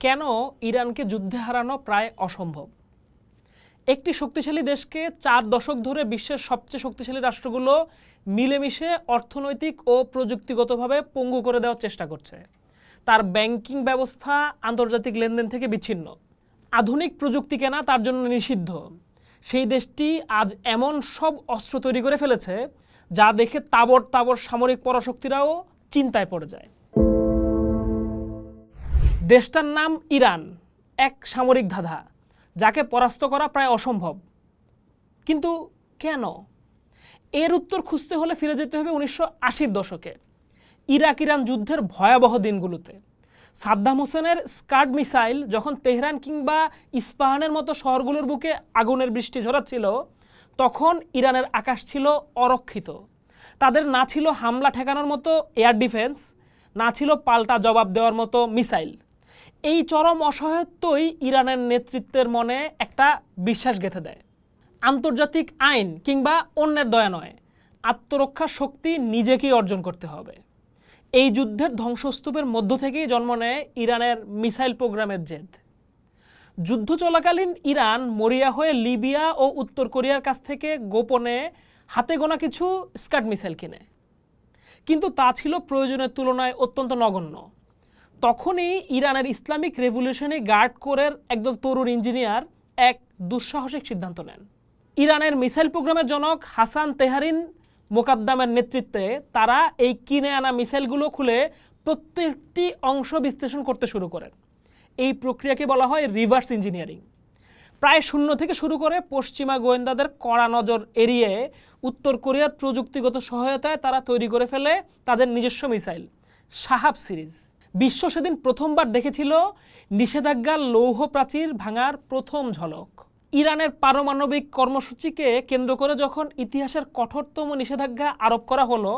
কেন ইরানকে যুদ্ধে হারানো প্রায় অসম্ভব? একটি শক্তিশালী দেশকে চার দশক ধরে বিশ্বের সবচেয়ে শক্তিশালী রাষ্ট্রগুলো মিলেমিশে অর্থনৈতিক ও প্রযুক্তিগতভাবে পঙ্গু করে দেওয়ার চেষ্টা করছে। তার ব্যাংকিং ব্যবস্থা আন্তর্জাতিক লেনদেন থেকে বিচ্ছিন্ন। আধুনিক প্রযুক্তি কেনা তার জন্য নিষিদ্ধ। সেই দেশটি আজ এমন সব অস্ত্র তৈরি করে ফেলেছে যা দেখে তাবর তাবর সামরিক পরাশক্তিরাও চিন্তায় পড়ে যায়। দেশটার নাম ইরান, এক সামরিক ধাঁধা, যাকে পরাস্ত করা প্রায় অসম্ভব। কিন্তু কেন? এর উত্তর খুঁজতে হলে ফিরে যেতে হবে উনিশশো আশির দশকে ইরাক ইরান যুদ্ধের ভয়াবহ দিনগুলোতে। সাদ্দাম হোসেনের স্কার্ড মিসাইল যখন তেহরান কিংবা ইস্পাহানের মতো শহরগুলোর বুকে আগুনের বৃষ্টি ঝরাচ্ছিল, তখন ইরানের আকাশ ছিল অরক্ষিত। তাদের না ছিল হামলা ঠেকানোর মতো এয়ার ডিফেন্স, না ছিল পাল্টা জবাব দেওয়ার মতো মিসাইল। এই চরম অসহায়ত্বই ইরানের নেতৃত্বের মনে একটা বিশ্বাস গেঁথে দেয়। আন্তর্জাতিক আইন কিংবা অন্যের দয়া নয়, আত্মরক্ষা শক্তি নিজেকেই অর্জন করতে হবে। এই যুদ্ধের ধ্বংসস্তূপের মধ্য থেকেই জন্ম নেয় ইরানের মিসাইল প্রোগ্রামের জেদ। যুদ্ধ চলাকালীন ইরান মরিয়া হয়ে লিবিয়া ও উত্তর কোরিয়ার কাছ থেকে গোপনে হাতে গোনা কিছু স্কাট মিসাইল কিনে। কিন্তু তা ছিল প্রয়োজনের তুলনায় অত্যন্ত নগণ্য। তখনই ইরানের ইসলামিক রেভলিউশনে গার্ড কোরের একদল তরুণ ইঞ্জিনিয়ার এক দুঃসাহসিক সিদ্ধান্ত নেন। ইরানের মিসাইল প্রোগ্রামের জনক হাসান তেহারিন মোকাদ্দামের নেতৃত্বে তারা এই কিনে আনা মিসাইলগুলো খুলে প্রত্যেকটি অংশ বিশ্লেষণ করতে শুরু করেন। এই প্রক্রিয়াকে বলা হয় রিভার্স ইঞ্জিনিয়ারিং। প্রায় শূন্য থেকে শুরু করে পশ্চিমা গোয়েন্দাদের কড়া নজর এড়িয়ে উত্তর কোরিয়ার প্রযুক্তিগত সহায়তায় তারা তৈরি করে ফেলে তাদের নিজস্ব মিসাইল, সাহাব সিরিজ। বিশ্ব সেদিন প্রথমবার দেখেছিল নিষেধাজ্ঞার লৌহ প্রাচীর ভাঙার প্রথম ঝলক। ইরানের পারমাণবিক কর্মসূচিকে কেন্দ্র করে যখন ইতিহাসের কঠোরতম নিষেধাজ্ঞা আরোপ করা হলো,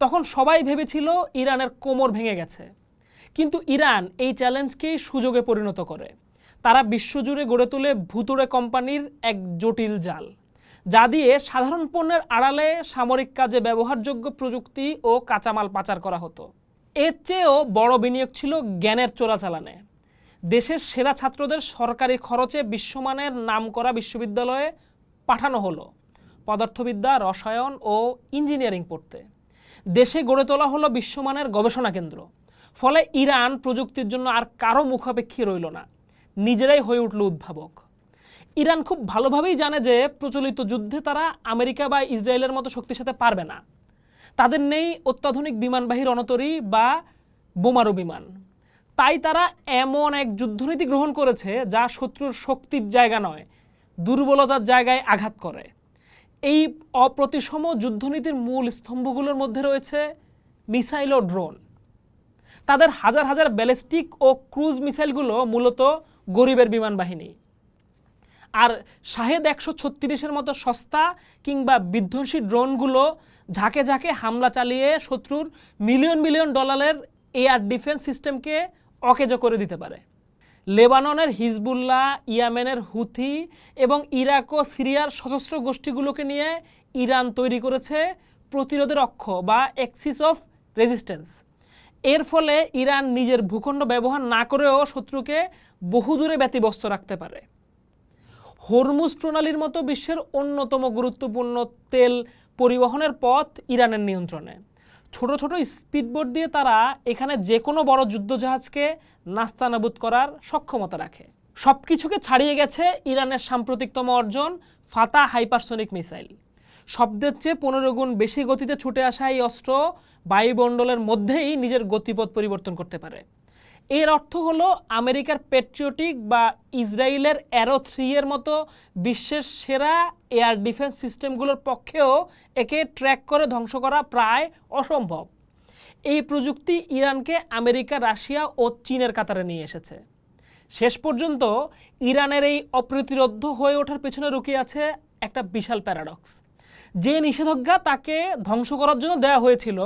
তখন সবাই ভেবেছিল ইরানের কোমর ভেঙে গেছে। কিন্তু ইরান এই চ্যালেঞ্জকেই সুযোগে পরিণত করে। তারা বিশ্বজুড়ে গড়ে তোলে ভুতুড়ে কোম্পানির এক জটিল জাল, যা দিয়ে সাধারণ পণ্যের আড়ালে সামরিক কাজে ব্যবহারযোগ্য প্রযুক্তি ও কাঁচামাল পাচার করা হতো। এর চেয়েও বড় বিনিয়োগ ছিল জ্ঞানের চোরাচালানে দেশের সেরা ছাত্রদের সরকারি খরচে বিশ্বমানের নামকরা বিশ্ববিদ্যালয়ে পাঠানো হলো পদার্থবিদ্যা, রসায়ন ও ইঞ্জিনিয়ারিং পড়তে। দেশে গড়ে তোলা হলো বিশ্বমানের গবেষণা কেন্দ্র। ফলে ইরান প্রযুক্তির জন্য আর কারও মুখাপেক্ষী রইল না। নিজেরাই হয়ে উঠল উদ্ভাবক। ইরান খুব ভালোভাবেই জানে যে প্রচলিত যুদ্ধে তারা আমেরিকা বা ইসরায়েলের মতো শক্তির সাথে পারবে না। তাদের নেই অত্যাধুনিক বিমানবাহী রণতরী বা বোমারু বিমান। তাই তারা এমন এক যুদ্ধনীতি গ্রহণ করেছে যা শত্রুর শক্তির জায়গা নয়, দুর্বলতার জায়গায় আঘাত করে। এই অপ্রতিসম যুদ্ধনীতির মূল স্তম্ভগুলোর মধ্যে রয়েছে মিসাইল ও ড্রোন। তাদের হাজার হাজার ব্যালিস্টিক ও ক্রুজ মিসাইলগুলো মূলত গরিবের বিমান বাহিনী আর শাহেদ একশো ছত্রিশের মতো সস্তা কিংবা বিধ্বংসী ড্রোনগুলো ঝাঁকে ঝাঁকে হামলা চালিয়ে শত্রুর মিলিয়ন মিলিয়ন ডলারের এয়ার ডিফেন্স সিস্টেমকে অকেজো করে দিতে পারে। লেবাননের হিজবুল্লাহ, ইয়ামেনের হুথি এবং ইরাক ও সিরিয়ার সশস্ত্র গোষ্ঠীগুলোকে নিয়ে ইরান তৈরি করেছে প্রতিরোধের অক্ষ বা এক্সিস অফ রেজিস্ট্যান্স এর ফলে ইরান নিজের ভূখণ্ড ব্যবহার না করেও শত্রুকে বহুদূরে ব্যতিব্যস্ত রাখতে পারে। হরমুজ প্রণালীর মতো বিশ্বের অন্যতম গুরুত্বপূর্ণ তেল পরিবহনের পথ ইরানের নিয়ন্ত্রণে। ছোট ছোট স্পিডবোট দিয়ে তারা এখানে যে কোনো বড় যুদ্ধজাহাজকে নাস্তানাবুদ করার সক্ষমতা রাখে। সব কিছুকে ছাড়িয়ে গেছে ইরানের সাম্প্রতিকতম অর্জন ফাতা হাইপারসোনিক মিসাইল। শব্দের চেয়ে পনেরো গুণ বেশি গতিতে ছুটে আসা এই অস্ত্র বায়ুমণ্ডলের মধ্যেই নিজের গতিপথ পরিবর্তন করতে পারে। এর অর্থ হলো আমেরিকার পেট্রিয়টিক বা ইসরায়েলের অ্যারো থ্রি এর মতো বিশ্বের সেরা এয়ার ডিফেন্স সিস্টেমগুলোর পক্ষেও একে ট্র্যাক করে ধ্বংস করা প্রায় অসম্ভব। এই প্রযুক্তি ইরানকে আমেরিকা, রাশিয়া ও চীনের কাতারে নিয়ে এসেছে। শেষ পর্যন্ত ইরানের এই অপ্রতিরোধ্য হয়ে ওঠার পেছনে লুকিয়ে আছে একটা বিশাল প্যারাডক্স যে নিষেধাজ্ঞা তাকে ধ্বংস করার জন্য দেওয়া হয়েছিল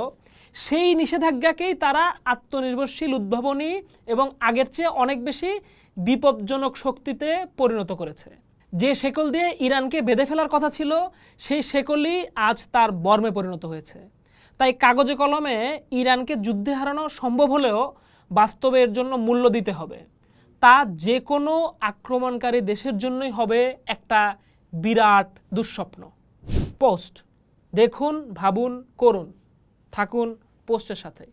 সেই নিষেধাজ্ঞাকেই তারা আত্মনির্ভরশীল উদ্ভাবনী এবং আগের চেয়ে অনেক বেশি বিপজ্জনক শক্তিতে পরিণত করেছে। যে শেকল দিয়ে ইরানকে বেঁধে ফেলার কথা ছিল, সেই শেকলই আজ তার বর্মে পরিণত হয়েছে। তাই কাগজে কলমে ইরানকে যুদ্ধে হারানো সম্ভব হলেও বাস্তবে এর জন্য মূল্য দিতে হবে। তা যে কোনো আক্রমণকারী দেশের জন্যই হবে একটা বিরাট দুঃস্বপ্ন। পোস্ট, দেখুন, ভাবুন, করুন। থাকুন পোস্টের সাথে।